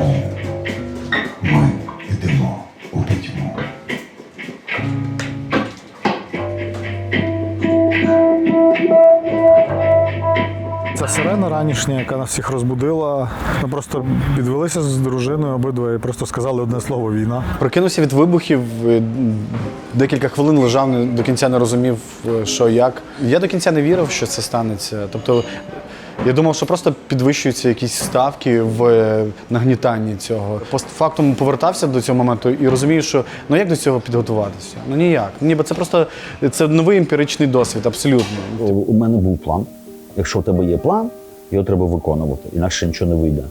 чому ми йдемо у пітьму. Ця сирена ранішня, яка нас всіх розбудила. Ми просто підвелися з дружиною обидва і просто сказали одне слово війна. Прокинувся від вибухів, е, декілька хвилин лежав, не- до кінця не розумів, е, що як. Я до кінця не вірив, що це станеться. Тобто я думав, що просто підвищуються якісь ставки в е, нагнітанні цього. Постфактум повертався до цього моменту і розумію, що ну як до цього підготуватися? Ну ніяк. Ніби це просто це новий емпіричний досвід, абсолютно. У мене був план. Якщо в тебе є план, його треба виконувати, інакше нічого не вийде.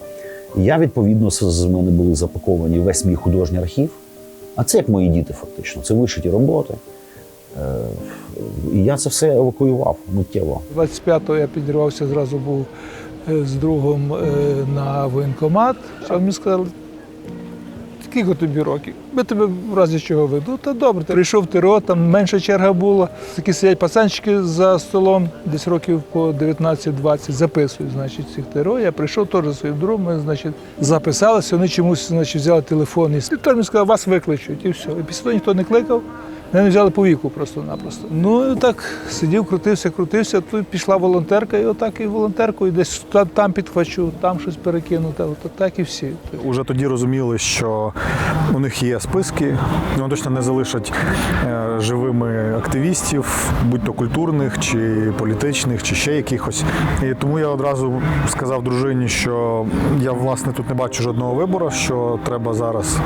Я, відповідно, з з мене були запаковані весь мій художній архів, а це як мої діти, фактично. Це вишиті роботи. І я це все евакуював миттєво. 25-го я підірвався, зразу був е, з другом е, на воєнкомат. А мені сказали, скільки тобі років? Ми тебе в разі чого веду. Та добре, ти прийшов ТРО, там менша черга була. Такі сидять пацанчики за столом, десь років по 19-20, записують, значить, цих ТРО. Я прийшов теж своїм другом, ми, значить, записалися, вони чомусь значить, взяли телефон. І той мені сказав, вас викличуть, і все. І після того ніхто не кликав. Мене взяли по віку просто-напросто. Ну і так сидів, крутився, крутився. Тут пішла волонтерка, і отак і волонтерку, і десь та- там підхвачу, там щось перекину. Та, от так і всі. Уже тоді розуміли, що у них є списки, вони точно не залишать е, живими активістів, будь то культурних чи політичних, чи ще якихось. І тому я одразу сказав дружині, що я власне тут не бачу жодного вибору, що треба зараз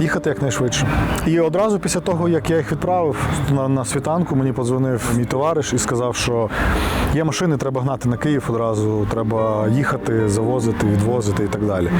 їхати якнайшвидше. І одразу після того, як я їх відправив на, на світанку, мені подзвонив мій товариш і сказав, що є машини, треба гнати на Київ одразу, треба їхати, завозити, відвозити і так далі.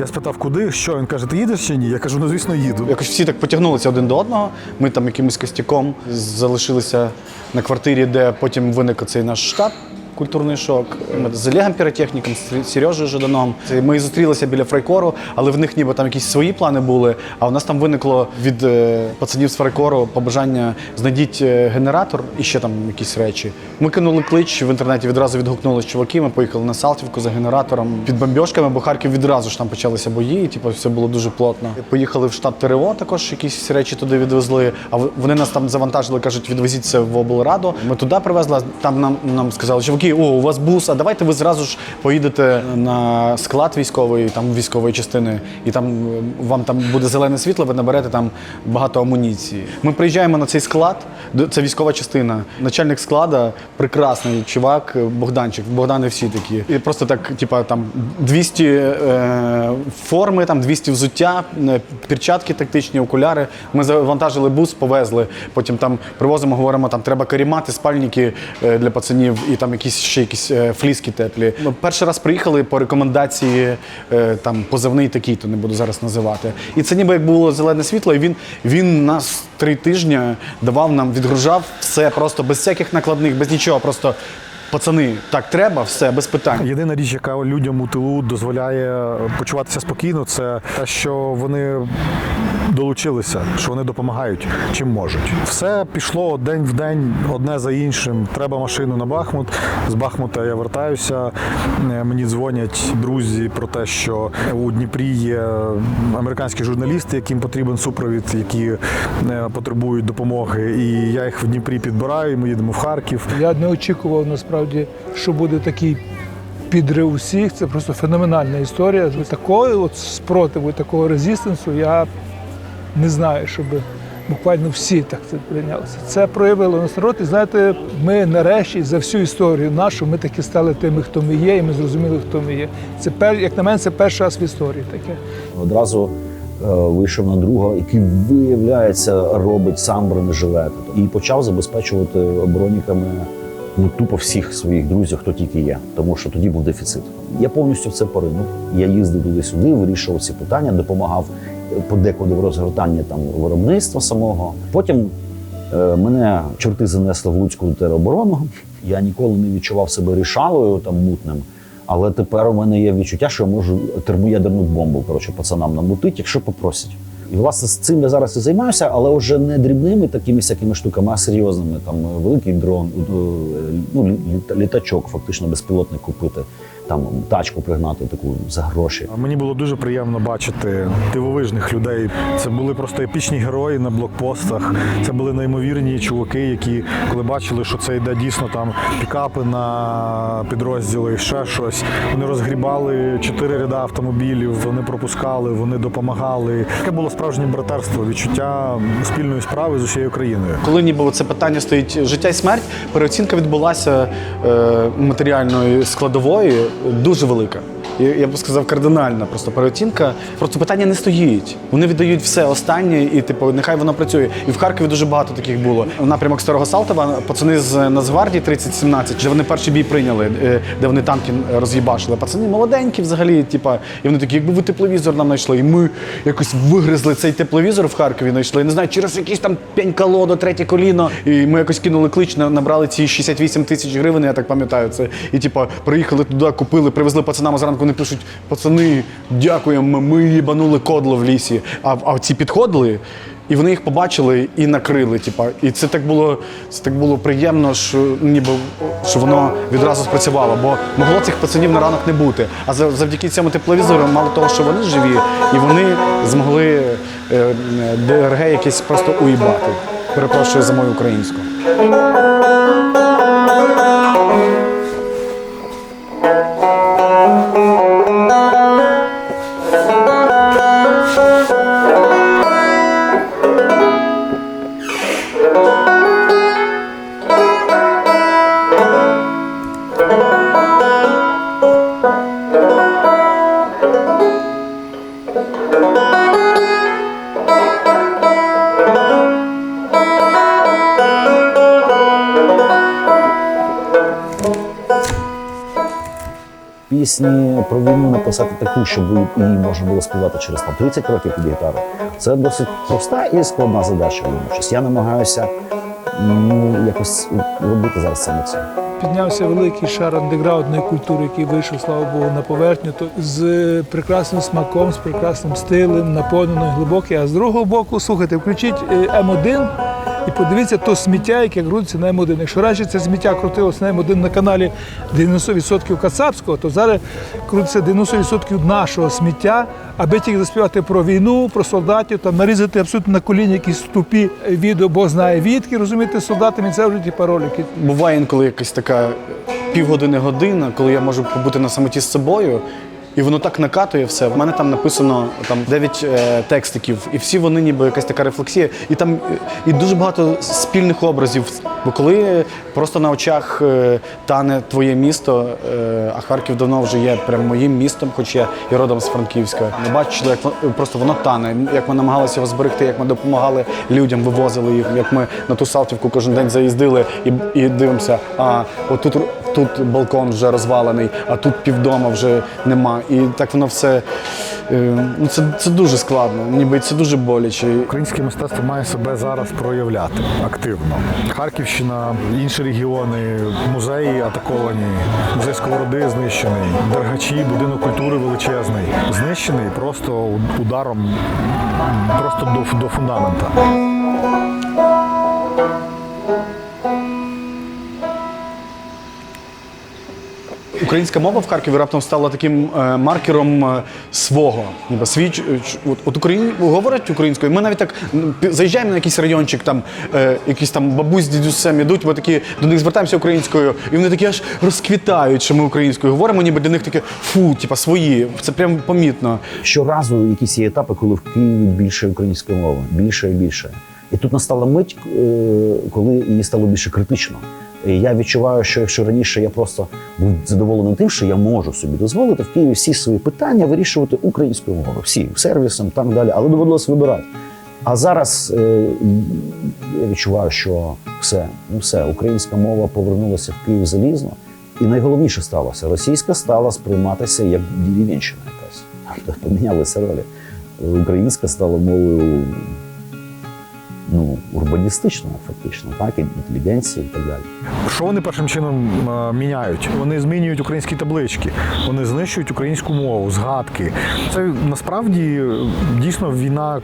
Я спитав, куди, що? Він каже, ти їдеш чи ні? Я кажу, ну звісно, їду. Якось всі так потягнулися один до одного. Ми там якимось костяком залишилися на квартирі, де потім виник цей наш штаб. Культурний шок з Олегом піротехніком, з Сережею Жаданом. Ми зустрілися біля Фрайкору, але в них ніби там якісь свої плани були. А у нас там виникло від е, пацанів з Фрайкору побажання знайдіть е, генератор і ще там якісь речі. Ми кинули клич в інтернеті, відразу відгукнулись чуваки. Ми поїхали на Салтівку за генератором під бомбьошками, бо Харків відразу ж там почалися бої. і, Типу, все було дуже плотно. Поїхали в штаб ТРО, також якісь речі туди відвезли. А вони нас там завантажили, кажуть, відвезіть це в облраду. Ми туди привезли. Там нам, нам сказали, чуваки, о, у вас бус, а давайте ви зразу ж поїдете на склад військовий, там військової частини, і там е, вам там буде зелене світло, ви наберете там багато амуніції. Ми приїжджаємо на цей склад, це військова частина. Начальник склада прекрасний чувак, е, Богданчик. Богдани всі такі. І просто так, типа, там 200 е, форми, там 200 взуття, е, перчатки тактичні, окуляри. Ми завантажили бус, повезли. Потім там привозимо, говоримо, там треба карімати, спальники для пацанів і там якісь ще якісь е, фліски теплі. Ми перший раз приїхали по рекомендації е, там позивний такий, то не буду зараз називати. І це ніби як було зелене світло, і він, він нас три тижні давав нам, відгружав все просто без всяких накладних, без нічого. Просто пацани, так треба, все, без питань. Єдина річ, яка людям у тилу дозволяє почуватися спокійно, це те, що вони долучилися, що вони допомагають чим можуть. Все пішло день в день, одне за іншим. Треба машину на Бахмут. З Бахмута я вертаюся. Е, Мені дзвонять друзі про те, що у Дніпрі є американські журналісти, яким потрібен супровід, які е, потребують допомоги. І я їх в Дніпрі підбираю. і Ми їдемо в Харків. Я не очікував насправді, що буде такий підрив усіх. Це просто феноменальна історія. Такої от спротиву, такого резистенсу я не знаю, щоб буквально всі так це прийнялися. Це проявило нас народ. І знаєте, ми нарешті за всю історію нашу ми таки стали тими, хто ми є, і ми зрозуміли, хто ми є. Це як на мене, це перший раз в історії таке. Одразу е, вийшов на друга, який виявляється, робить сам бронежилет. І почав забезпечувати броніками ну тупо всіх своїх друзів, хто тільки є, тому що тоді був дефіцит. Я повністю це поринув. Я їздив туди-сюди, вирішував ці питання, допомагав е, подекуди в розгортанні там виробництва самого. Потім е, мене чорти занесли в Луцьку тероборону. Я ніколи не відчував себе рішалою там мутним. Але тепер у мене є відчуття, що я можу термоядерну бомбу коротше, пацанам намутити, якщо попросять. І власне з цим я зараз і займаюся, але вже не дрібними такими всякими штуками, а серйозними. Там е, великий дрон, е, ну, літачок, фактично безпілотник купити, там тачку пригнати таку за гроші. Мені було дуже приємно бачити дивовижних людей. Це були просто епічні герої на блокпостах. Це були неймовірні чуваки, які коли бачили, що це йде дійсно там пікапи на підрозділи, ще щось. Вони розгрібали чотири ряда автомобілів, вони пропускали, вони допомагали. Таке було справжнє братерство, відчуття спільної справи з усією країною. Коли ніби це питання стоїть життя і смерть, переоцінка відбулася е, матеріальної складової дуже велика. Я, б сказав, кардинальна просто переоцінка. Просто питання не стоїть. Вони віддають все останнє, і типу, нехай воно працює. І в Харкові дуже багато таких було. Напрямок Старого Салтова, пацани з Нацгвардії 3017, де вони перший бій прийняли, е, де вони танки роз'їбашили. Пацани молоденькі взагалі, типа, і вони такі, якби ви тепловізор нам знайшли, і ми якось вигризли цей тепловізор в Харкові, знайшли. Не знаю, через якийсь там пень колодо, третє коліно. І ми якось кинули клич, набрали ці 68 тисяч гривень, я так пам'ятаю це. І типа приїхали туди, купили, привезли пацанам, зранку вони пишуть: пацани, дякуємо, ми їбанули кодло в лісі. А, а ці підходили. І вони їх побачили і накрили. Типа, і це так було, це так було приємно, що ніби що воно відразу спрацювало. Бо могло цих пацанів на ранок не бути. А завдяки цьому тепловізору, мало того, що вони живі, і вони змогли е, е, ДРГ якесь просто уїбати. Перепрошую за мою українську. Пісні про війну написати таку, щоб її можна було співати через там 30 років під гітару. Це досить проста і складна задача водночас. Я намагаюся ну, якось робити зараз саме це. Піднявся великий шар андеграундної культури, який вийшов, слава Богу, на поверхню, то з прекрасним смаком, з прекрасним стилем, наповнений глибокий. А з другого боку, слухайте, включіть е, М1 і подивіться то сміття, яке крутиться на М1. Якщо раніше це сміття крутилося на М1 на каналі 90% Кацапського, то зараз крутиться 90% нашого сміття, аби тільки заспівати про війну, про солдатів, там нарізати абсолютно на коліні якісь тупі відео, бо знає відки, розумієте, солдатами це вже ті пароліки. Буває інколи якась така півгодини-година, коли я можу побути на самоті з собою. І воно так накатує все. В мене там написано там 9 е, текстиків, і всі вони ніби якась така рефлексія. І там і дуже багато спільних образів. Бо коли просто на очах е, тане твоє місто, е, а Харків давно вже є прям моїм містом, хоч я і родом з Франківська. Ми бачили, як воно- просто воно тане, як ми намагалися його зберегти, як ми допомагали людям, вивозили їх, як ми на ту Салтівку кожен день заїздили і, і дивимося, а отут тут балкон вже розвалений, а тут півдома вже нема. І так воно все. е, Ну, це, це дуже складно, ніби це дуже боляче. Українське мистецтво має себе зараз проявляти активно. Харківщина, інші регіони, музеї атаковані, музей сковороди знищений, Дергачі, будинок культури величезний, знищений просто ударом просто до, до фундамента. Українська мова в Харкові раптом стала таким е, маркером е, свого. Ніби свій ч- от, от Україні говорять українською. Ми навіть так заїжджаємо на якийсь райончик, там е, якісь там бабусь з дідусем ідуть, ми такі до них звертаємося українською, і вони такі аж розквітають, що ми українською говоримо, ніби для них таке фу, типа свої. Це прям помітно. Щоразу якісь є етапи, коли в Києві більше української мови, більше і більше. І тут настала мить, е, коли її стало більше критично. Я відчуваю, що якщо раніше я просто був задоволений тим, що я можу собі дозволити в Києві всі свої питання вирішувати українською мовою, всі сервісом, так далі, але доводилось вибирати. А зараз е, я відчуваю, що все, ну все, українська мова повернулася в Київ залізно. І найголовніше сталося: російська стала сприйматися як деревенщина якась. Тобто Помінялися ролі. Українська стала мовою ну, фактично, так, і інтелігенція і так далі. Що вони першим чином е, міняють? Вони змінюють українські таблички, вони знищують українську мову, згадки. Це насправді е, дійсно війна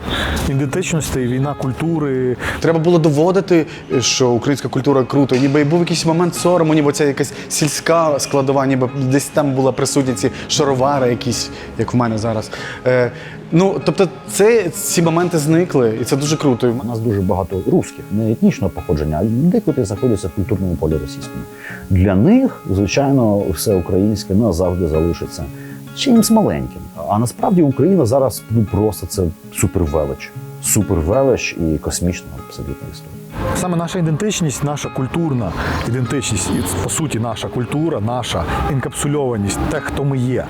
ідентичностей, війна культури. Треба було доводити, що українська культура круто. Ніби був якийсь момент сорому, ніби ця якась сільська складова, ніби десь там була присутня ці шаровари, якісь, як в мене зараз. Ну, тобто, це, ці моменти зникли, і це дуже круто. У нас дуже багато русських, не етнічного походження, а які знаходяться в культурному полі російському. Для них, звичайно, все українське назавжди залишиться чимось маленьким. А насправді Україна зараз ну просто це супервелич. Супервелич і космічна абсолютна історія. Саме наша ідентичність, наша культурна ідентичність, і по суті, наша культура, наша інкапсульованість, те, хто ми є,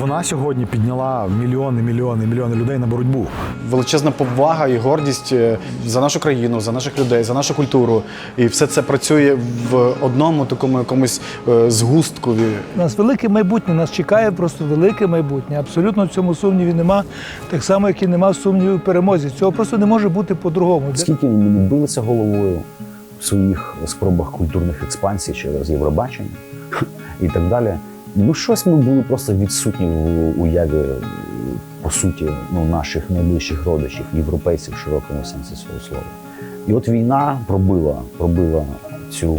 вона сьогодні підняла мільйони, мільйони, мільйони людей на боротьбу. Величезна повага і гордість е, за нашу країну, за наших людей, за нашу культуру. І все це працює в одному такому якомусь е, згусткові. У нас велике майбутнє, нас чекає просто велике майбутнє. Абсолютно в цьому сумніві нема. Так само, як і нема сумнівів в перемозі. Цього просто не може бути по-другому. Скільки билися головою в своїх спробах культурних експансій через Євробачення і так далі. Ну, щось ми були просто відсутні в уяві, по суті, ну, наших найближчих родичів, європейців в широкому сенсі цього слова. І от війна пробила, пробила цю,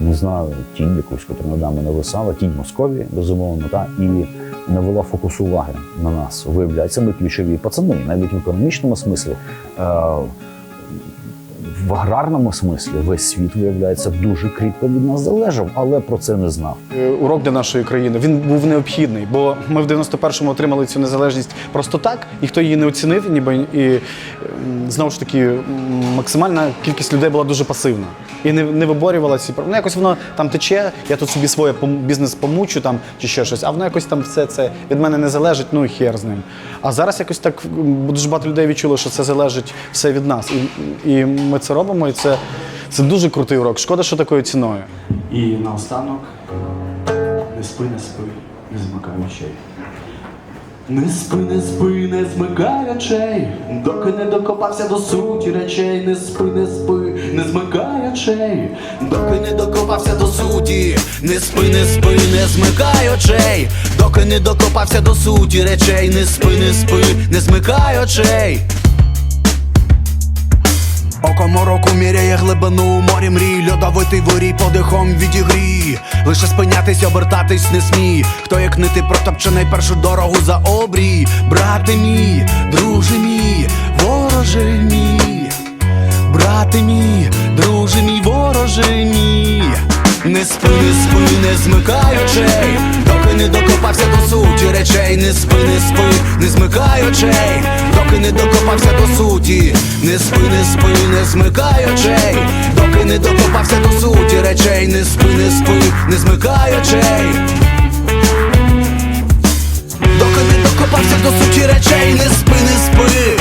не знаю, тінь якусь, яку над нами нависала, тінь Московії, безумовно, та, і навела фокус уваги на нас. Виявляється, ми ключові пацани, навіть в економічному смислі. Е, в аграрному смислі весь світ, виявляється, дуже кріпко від нас залежав, але про це не знав. Е, Урок для нашої країни він був необхідний, бо ми в 91-му отримали цю незалежність просто так, ніхто її не оцінив, ніби і знову ж таки максимальна кількість людей була дуже пасивна і не, не виборювала ці. Ну, якось воно там тече, я тут собі своє бізнес помучу там чи ще щось, а воно якось там все це від мене не залежить, ну і хер з ним. А зараз якось так дуже багато людей відчуло, що це залежить все від нас. І, і ми це робимо, і це, це дуже крутий урок. Шкода, що такою ціною. І наостанок не спи, не спи, не змикай очей. Не спи, не спи, не змикай очей, доки не докопався до суті речей, не спи, не спи, не змикай очей, доки не докопався до суті, не спи, не спи, не змикай очей, доки не докопався до суті речей, не спи, не спи, не змикай очей. Око мороку міряє глибину у морі мрій, льодовитий ворій подихом відігрій. Лише спинятись, обертатись не смій. Хто як не ти протопчений першу дорогу за обрій, брате мій, друже мій, вороже мій, брате мій, друже мій, вороже мій. Не спи, не спи, не змикай очей, доки не докопався до суті речей, не спи, не спи, не змикай очей, доки не докопався до суті, не спи, не спи, не змикай очей, доки не докопався до суті речей, не спи, не спи, не змикай очей. Доки не докопався до суті речей, не спи, не спи.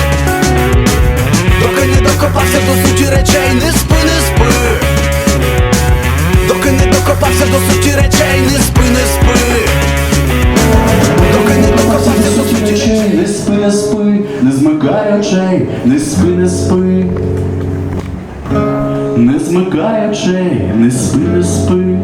Доки не докопався до суті речей, не спи, не спи. Доки не докопався до суті речей, не спи, не спи. Доки не докопався до суті речей, не спи, не спи, не змикай очей, не спи, не спи. Не змикай очей, не спи, не спи.